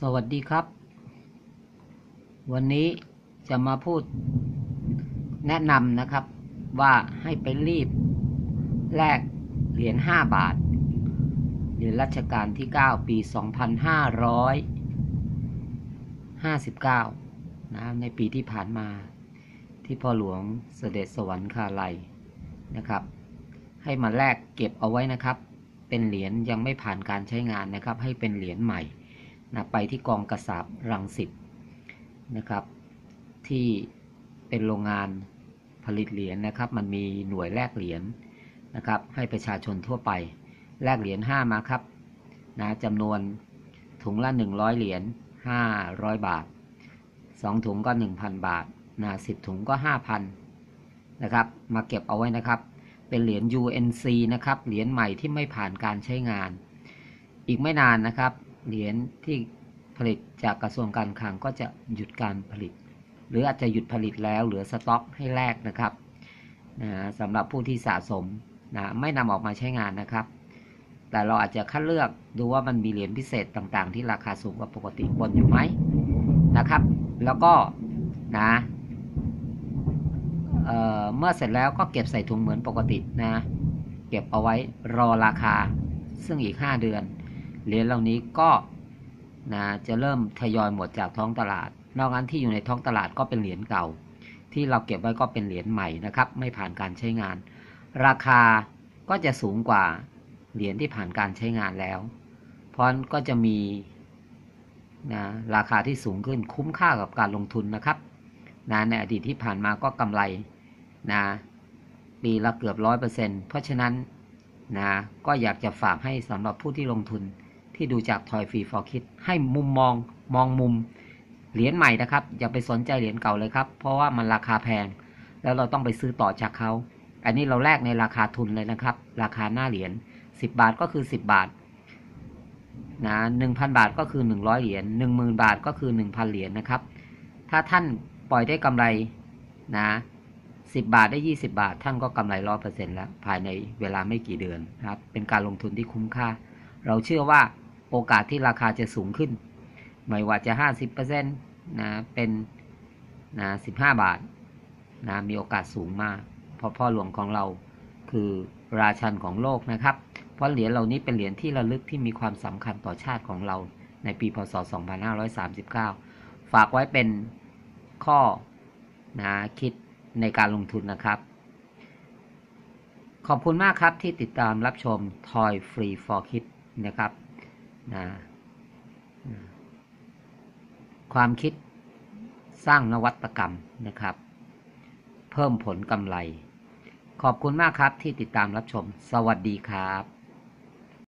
สวัสดีครับ วันนี้จะมาพูดแนะนำนะครับ ว่าให้ไปรีบ แลกเหรียญ5บาท เหรียญรัชกาลที่ 9 ปี 2559 นะในปีที่ผ่านมาที่พ่อหลวงเสด็จสวรรคาลัยนะครับ ให้มาแลกเก็บเอาไว้นะครับ เป็นเหรียญยังไม่ผ่านการใช้งานนะครับ ให้เป็นเหรียญใหม่ นะไปที่กองกระสาบรังสิตนะครับ ที่เป็นโรงงานผลิตเหรียญนะครับ มันมีหน่วยแลกเหรียญนะครับ ให้ประชาชนทั่วไป แลกเหรียญ5มาครับนะจำนวนถุงละ 100 เหรียญ500 บาท 2 ถุงก็ 1,000 บาทนะ10 ถุงก็ 5,000นะครับ มาเก็บเอาไว้นะครับ เป็นเหรียญ UNC นะครับ เหรียญใหม่ที่ไม่ผ่านการใช้งาน อีกไม่นานนะครับ เหรียญที่ผลิตจากกระทรวงการคลังก็จะหยุดการผลิต หรืออาจจะหยุดผลิตแล้วเหลือสต็อกให้แลกนะครับนะสำหรับผู้ที่สะสมนะไม่นำออกมาใช้งานนะครับ แต่เราอาจจะคัดเลือกดูว่ามันมีเหรียญพิเศษต่างๆ ที่ราคาสูงกว่าปกติบนอยู่ไหมนะครับ แล้วก็นะเเมื่อเสร็จแล้วก็เก็บใส่ถุงเหมือนปกตินะ เก็บเอาไว้รอราคาซึ่งอีก 5 เดือน เหรียญเหล่านี้ก็นะจะเริ่มทยอยหมดจากท้องตลาด นอกนั้นที่อยู่ในท้องตลาดก็เป็นเหรียญเก่า ที่เราเก็บไว้ก็เป็นเหรียญใหม่นะครับ ไม่ผ่านการใช้งาน ราคาก็จะสูงกว่าเหรียญที่ผ่านการใช้งานแล้ว เพราะก็จะมีนะราคาที่สูงขึ้นคุ้มค่ากับการลงทุนนะครับนะในอดีตที่ผ่านมาก็กำไรนะปีละเกือบร้อยเปอร์เซ็นต์เพราะฉะนั้นนะก็อยากจะฝากให้สำหรับผู้ที่ลงทุน ที่ดูจากทอยฟรีฟอร์คิดให้มุมมองมองมุมเหรียญใหม่นะครับ อย่าไปสนใจเหรียญเก่าเลยครับ เพราะว่ามันราคาแพง แล้วเราต้องไปซื้อต่อจากเขา อันนี้เราแลกในราคาทุนเลยนะครับ ราคาหน้าเหรียญ10 บาทก็คือ 10 บาทนะ1,000 บาทก็คือ 100 เหรียญ10,000 บาทก็คือ 1,000 เหรียญนะครับ ถ้าท่านปล่อยได้กำไรนะ10 บาทได้ 20 บาท ท่านก็กำไรร้อยเปอร์เซ็นต์แล้ว ภายในเวลาไม่กี่เดือนครับ เป็นการลงทุนที่คุ้มค่า เราเชื่อว่า โอกาสที่ราคาจะสูงขึ้น ไม่ว่าจะ 50%นะเป็นนะ15 บาทนะมีโอกาสสูงมาก เพราะพ่อหลวงของเราคือราชันของโลกนะครับ เพราะเหรียญเหล่านี้เป็นเหรียญที่ระลึกที่มีความสำคัญต่อชาติของเราในปีพศ 2539 ฝากไว้เป็นข้อนะคิดในการลงทุนนะครับ ขอบคุณมากครับที่ติดตามรับชม Toy Free for Kids นะครับ นะความคิดสร้างนวัตกรรมนะครับ เพิ่มผลกำไร ขอบคุณมากครับที่ติดตามรับชม สวัสดีครับ